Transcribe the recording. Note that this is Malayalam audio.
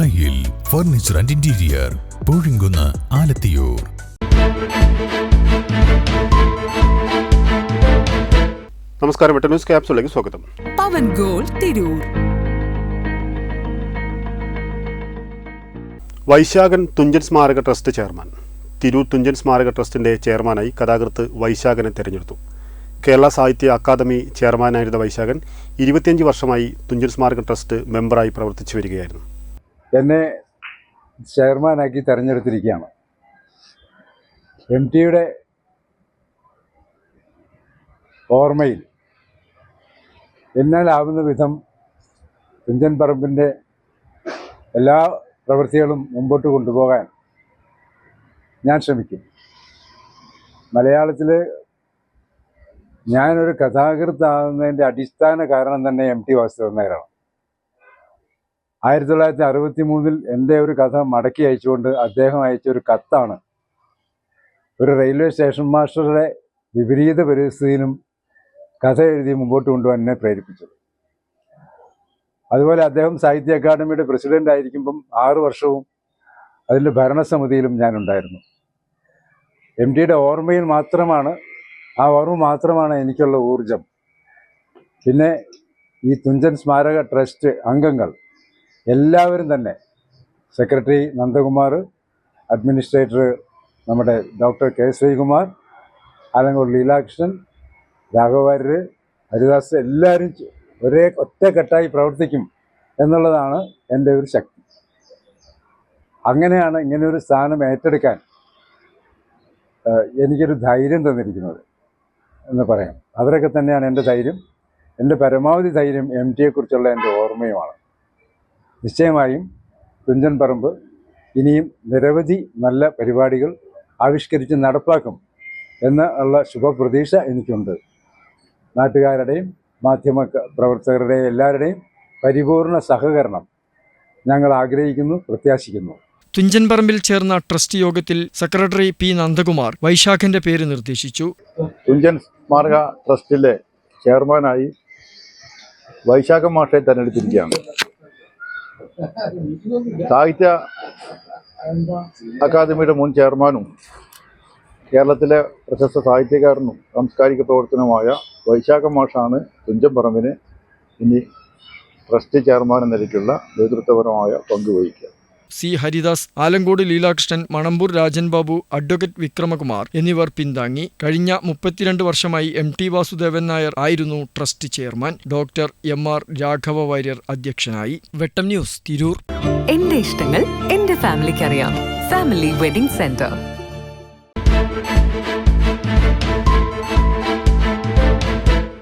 ദായിൽ furniture and interior Poozhinkunnu Alathiyur. നമസ്കാരം വെട്ട ന്യൂസ് ക്യാപ്സിലേക്ക് സ്വാഗതം. പവൻ ഗോൾ തിരൂർ. വൈശാഖൻ തുഞ്ചൻ സ്മാരക ട്രസ്റ്റ് ചെയർമാൻ. തിരൂർ തുഞ്ചൻ സ്മാരക ട്രസ്റ്റിന്റെ ചെയർമാനായി കഥാകൃത്ത് വൈശാഖനെ തിരഞ്ഞെടുത്തു. കേരള സാഹിത്യ അക്കാദമി ചെയർമാനായിരുന്ന വൈശാഖൻ ഇരുപത്തിയഞ്ച് വർഷമായി തുഞ്ചൻ സ്മാരക ട്രസ്റ്റ് മെമ്പറായി പ്രവർത്തിച്ചു വരികയായിരുന്നു. എന്നെ ചെയർമാനാക്കി തെരഞ്ഞെടുത്തിരിക്കുകയാണ്. എം ടിയുടെ ഓർമ്മയിൽ എന്നാലാവുന്ന വിധം തുഞ്ചൻ പറമ്പിന്റെ എല്ലാ പ്രവൃത്തികളും മുമ്പോട്ട് കൊണ്ടുപോകാൻ ഞാൻ ശ്രമിക്കും. മലയാളത്തിൽ ഞാനൊരു കഥാകൃത്താകുന്നതിന്റെ അടിസ്ഥാന കാരണം തന്നെ എം ടി വാസുദേവൻ നായരാണ്. ആയിരത്തി തൊള്ളായിരത്തി അറുപത്തി മൂന്നിൽ എന്റെ ഒരു കഥ മടക്കി അയച്ചുകൊണ്ട് അദ്ദേഹം അയച്ച ഒരു കത്താണ്. ഒരു റെയിൽവേ സ്റ്റേഷൻ മാസ്റ്ററുടെ വിപരീത പരിസ്ഥിതിയിലും കഥ എഴുതി മുമ്പോട്ട് കൊണ്ടുപോകാൻ എന്നെ പ്രേരിപ്പിച്ചത്. അതുപോലെ അദ്ദേഹം സാഹിത്യ അക്കാദമിയുടെ പ്രസിഡന്റ് ആയിരിക്കുമ്പം ആറ് വർഷവും അതിന്റെ ഭരണസമിതിയിലും ഞാനുണ്ടായിരുന്നു. എം ടിയുടെ ഓർമ്മയിൽ മാത്രമാണ് ആ ഓർമ്മ മാത്രമാണ് എനിക്കുള്ള ഊർജം പിന്നെ ഈ തുഞ്ചൻ സ്മാരക ട്രസ്റ്റ് അംഗങ്ങൾ എല്ലാവരും തന്നെ. സെക്രട്ടറി നന്ദകുമാർ അഡ്മിനിസ്ട്രേറ്റർ നമ്മുടെ ഡോക്ടർ കെ ശ്രീകുമാർ ആലങ്കോട് ലീലാകൃഷ്ണൻ രാഘവാര്യർ ഹരിദാസ് എല്ലാവരും ഒരേ ഒറ്റക്കെട്ടായി പ്രവർത്തിക്കും എന്നുള്ളതാണ് എന്റെ ഒരു ശക്തി. അങ്ങനെയാണ് ഇങ്ങനെ ഒരു സ്ഥാനം ഏറ്റെടുക്കാൻ എനിക്കൊരു ധൈര്യം തന്നിരിക്കുന്നത് എന്ന് പറയാം. അവരൊക്കെ തന്നെയാണ് എന്റെ ധൈര്യം. എന്റെ പരമാവധി ധൈര്യം എം ടിയെക്കുറിച്ചുള്ള എന്റെ ഓർമ്മയുമാണ്. നിശ്ചയമായും തുഞ്ചൻ പറമ്പ് ഇനിയും നിരവധി നല്ല പരിപാടികൾ ആവിഷ്കരിച്ച് നടപ്പാക്കും എന്ന് ഉള്ള ശുഭപ്രതീക്ഷ എനിക്കുണ്ട്. നാട്ടുകാരുടെയും മാധ്യമ പ്രവർത്തകരുടെയും എല്ലാവരുടെയും പരിപൂർണ സഹകരണം ഞങ്ങൾ ആഗ്രഹിക്കുന്നു പ്രത്യാശിക്കുന്നു. തുഞ്ചൻ പറമ്പിൽ ചേർന്ന ട്രസ്റ്റ് യോഗത്തിൽ സെക്രട്ടറി പി നന്ദകുമാർ വൈശാഖന്റെ പേര് നിർദ്ദേശിച്ചു. തുഞ്ചൻ സ്മാരക ട്രസ്റ്റിലെ ചെയർമാനായി വൈശാഖ മാഷെ തെരഞ്ഞെടുത്തിരിക്കുകയാണ്. സാഹിത്യ അക്കാദമിയുടെ മുൻ ചെയർമാനും കേരളത്തിലെ പ്രശസ്ത സാഹിത്യകാരനും സാംസ്കാരിക പ്രവർത്തനവുമായ വൈശാഖ മാഷാണ് തുഞ്ചൻ പറമ്പിന് ഇനി ട്രസ്റ്റ് ചെയർമാൻ എന്ന നിലയ്ക്കുള്ള നേതൃത്വപരമായ പങ്ക് വഹിക്കുക സി. ഹരിദാസ് ആലങ്കോട് ലീലാകൃഷ്ണൻ മണമ്പൂർ രാജൻ ബാബു അഡ്വക്കേറ്റ് വിക്രമകുമാർ എന്നിവർ പിന്താങ്ങി. കഴിഞ്ഞ മുപ്പത്തിരണ്ട് വർഷമായി എം. ടി. വാസുദേവൻ നായർ ആയിരുന്നു trust chairman. Doctor M. R. Raghava Variyar അധ്യക്ഷനായി. വെട്ടം ന്യൂസ് തിരൂർ. എന്റെ ഇഷ്ടങ്ങൾ എന്റെ ഫാമിലിക്ക് അറിയാം ഫാമിലി വെഡിംഗ് സെന്റർ.